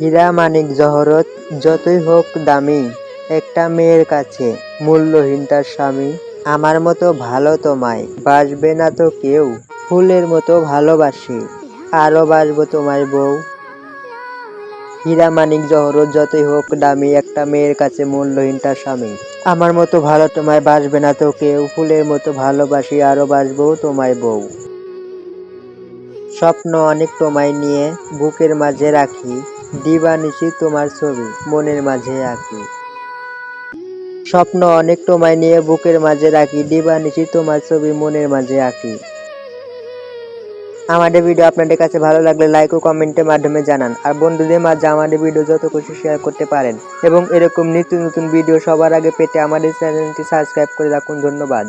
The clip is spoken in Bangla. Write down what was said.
হীরা মানিক জহরত যতই হোক দামি, একটা মেয়ের কাছে মূল্যহীন তার স্বামী, আমার মতো ভালো তোমায় বাসবে না তো কেউ, ফুলের মতো ভালোবাসি, আরও বাসবো তোমার বউ। হীরা মানিক জহরত যতই হোক দামি, একটা মেয়ের কাছে মূল্যহীন তার স্বামী। আমার মতো ভালো তোমায় বাসবে না তো কেউ, ফুলের মতো ভালোবাসি, আরও বাসবো তোমায় বউ। স্বপ্ন অনেক তোমায় নিয়ে বুকের মাঝে রাখি দিবানিশি তোমার ছবি, মনের মাঝে আঁকি। স্বপ্ন অনেক তোমায় নিয়ে বুকের মাঝে রাখি, দিবানিশি তোমার ছবি, মনের মাঝে আঁকি। আমাদের ভিডিও আপনাদের কাছে ভালো লাগলে লাইক ও কমেন্টের মাধ্যমে জানান। আর বন্ধুদের মাঝে আমাদের ভিডিও যত খুশি শেয়ার করতে পারেন। এবং এরকম নিত্য নতুন ভিডিও সবার আগে পেতে আমাদের চ্যানেলটি সাবস্ক্রাইব করে রাখুন। ধন্যবাদ।